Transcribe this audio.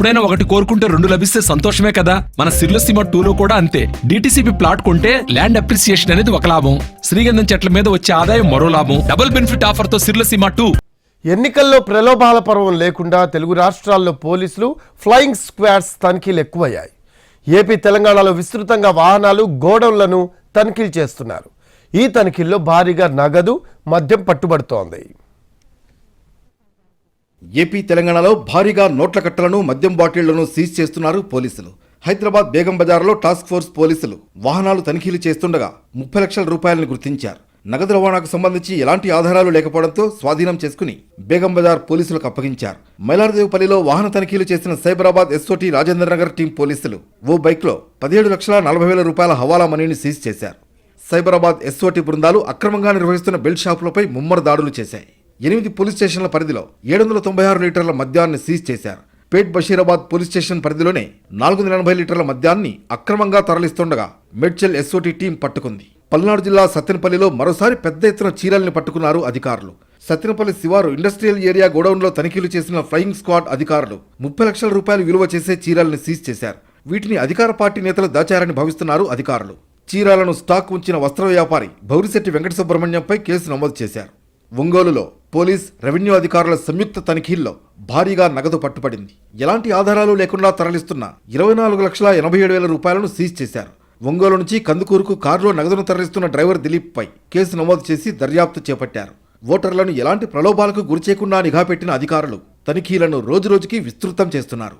ఎప్పుడైనా ఒకటి కోరుకుంటే రెండు లభిస్తే సంతోషమే కదా. మన సిర్లసీమ టూలో కూడా అంతే. డిటిసిపి ప్లాట్ కొంటే ల్యాండ్ అప్రిసియేషన్ అనేది ఒక లాభం. శ్రీగంధం చెట్ల మీద వచ్చే ఆదాయం మరో లాభం. డబుల్ బెనిఫిట్ ఆఫర్తో సిర్లసీమ టూ. ఎన్నికల్లో ప్రలోభాల పర్వం లేకుండా తెలుగు రాష్ట్రాల్లో పోలీసులు ఫ్లయింగ్ స్క్వాడ్స్ తనిఖీలు ఎక్కువయ్యాయి. ఏపీ తెలంగాణలో విస్తృతంగా వాహనాలు గోడౌన్లను తనిఖీలు చేస్తున్నారు. ఈ తనిఖీల్లో భారీగా నగదు మద్యం పట్టుబడుతోంది. ఏపీ తెలంగాణలో భారీగా నోట్ల కట్టలను మద్యం బాటిళ్ళను సీజ్ చేస్తున్నారు పోలీసులు. హైదరాబాద్ బేగం బజార్లో టాస్క్ ఫోర్స్ పోలీసులు వాహనాలు తనిఖీలు చేస్తుండగా ముప్పై లక్షల రూపాయలను గుర్తించారు. నగదు రవాణాకు సంబంధించి ఎలాంటి ఆధారాలు లేకపోవడంతో స్వాధీనం చేసుకుని బేగం బజార్ పోలీసులకు అప్పగించారు. మైలారదేవుపల్లిలో వాహన తనిఖీలు చేసిన సైబరాబాద్ ఎస్ఓటి రాజేంద్ర నగర్ టీం పోలీసులు ఓ బైక్లో పదిహేడు లక్షల నలభై వేల రూపాయల హవాలా మనీని సీజ్ చేశారు. సైబరాబాద్ ఎస్ఓటి బృందాలు అక్రమంగా నిర్వహిస్తున్న బెల్ట్ షాపులపై ముమ్మర దాడులు చేశాయి. ఎనిమిది పోలీస్ స్టేషన్ల పరిధిలో ఏడు వందల తొంభై ఆరు లీటర్ల మద్యాన్ని సీజ్ చేశారు. పేట్ బషీరాబాద్ పోలీస్ స్టేషన్ పరిధిలోనే నాలుగు వందల ఎనభై లీటర్ల మద్యాన్ని అక్రమంగా తరలిస్తుండగా మెడ్చెల్ ఎస్ఓటి టీం పట్టుకుంది. పల్నాడు జిల్లా సత్తెనపల్లిలో మరోసారి పెద్ద ఎత్తున చీరల్ని పట్టుకున్నారు అధికారులు. సత్తెనపల్లి శివారు ఇండస్ట్రియల్ ఏరియా గోడౌన్లో తనిఖీలు చేసిన ఫ్లయింగ్ స్క్వాడ్ అధికారులు ముప్పై లక్షల రూపాయలు విలువ చేసే చీరల్ని సీజ్ చేశారు. వీటిని అధికార పార్టీ నేతలు దాచారని భావిస్తున్నారు అధికారులు. చీరాలను స్టాక్ ఉంచిన వస్త్ర వ్యాపారి భౌరిశెట్టి వెంకట సుబ్రహ్మణ్యంపై కేసు నమోదు చేశారు. ఒంగోలులో పోలీస్ రెవెన్యూ అధికారుల సంయుక్త తనిఖీల్లో భారీగా నగదు పట్టుపడింది ఎలాంటి ఆధారాలు లేకుండా తరలిస్తున్న ఇరవై నాలుగు లక్షల ఎనభై ఏడు వేల రూపాయలను సీజ్ చేశారు. ఒంగోలు నుంచి కందుకూరుకు కారులో నగదును తరలిస్తున్న డ్రైవర్ దిలీప్ పై కేసు నమోదు చేసి దర్యాప్తు చేపట్టారు. ఓటర్లను ఎలాంటి ప్రలోభాలకు గురిచేయకుండా నిఘా పెట్టిన అధికారులు తనిఖీలను రోజురోజుకి విస్తృతం చేస్తున్నారు.